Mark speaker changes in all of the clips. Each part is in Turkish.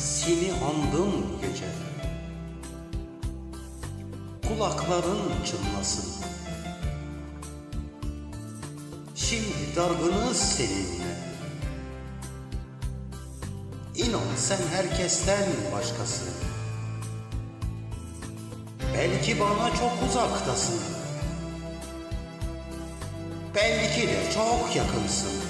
Speaker 1: Seni andım gece. Kulakların çınlasın. Şimdi dargınız seninle. İnan sen herkesten başkası Belki bana çok uzaktasın. Belki de çok yakınsın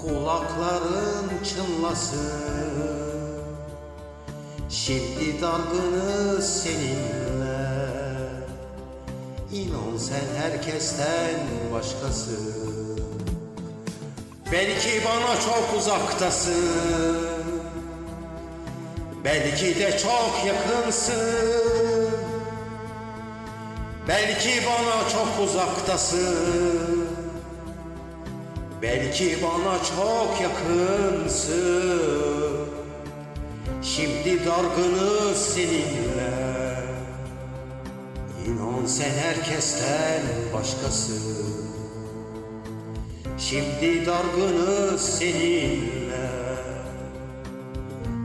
Speaker 1: Kulakların çınlasın. Şimdi dargınız seninle. İnan sen herkesten başkasın. Belki bana çok uzaktasın. Belki de çok yakınsın. Belki bana çok uzaktasın Belki bana çok yakınsın. Şimdi dargınız seninle. İnan sen herkesten başkasın. Şimdi dargınız seninle.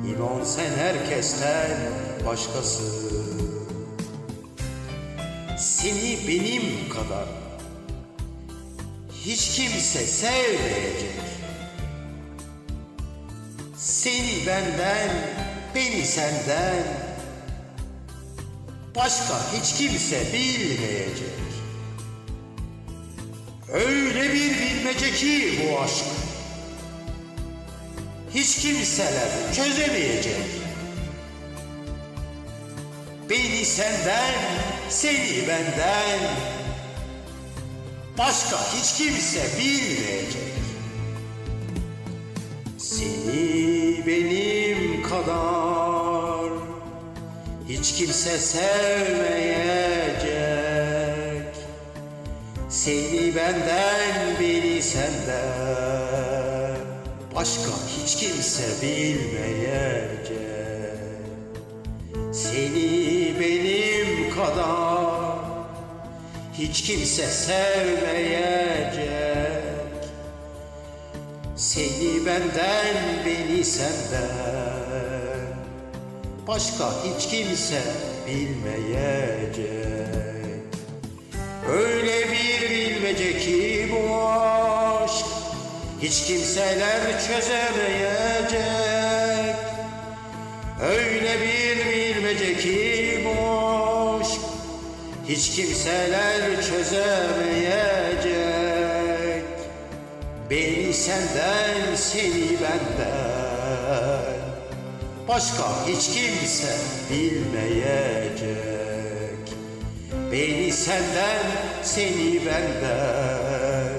Speaker 1: İnan sen herkesten başkasın. Seni benim kadar Hiç kimse sevmeyecek. Seni benden, beni senden. Başka hiç kimse bilmeyecek. Öyle bir bilmece ki bu aşk. Hiç kimseler çözemeyecek. Beni senden, seni benden Başka hiç kimse bilmeyecek. Seni benim kadar Hiç kimse sevmeyecek. Seni benden beni senden Başka hiç kimse bilmeyecek. Seni Hiç kimse sevmeyecek. Seni benden beni senden. Başka hiç kimse bilmeyecek. Öyle bir bilmece ki bu aşk Hiç kimseler çözemeyecek. Öyle bir bilmece ki Hiç kimseler çözemeyecek. Beni senden seni benden. Başka hiç kimse bilmeyecek. Beni senden seni benden.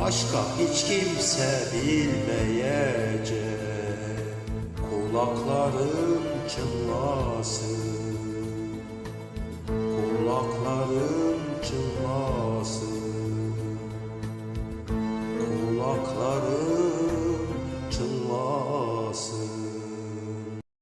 Speaker 1: Başka hiç kimse bilmeyecek. Kulakların çınlasın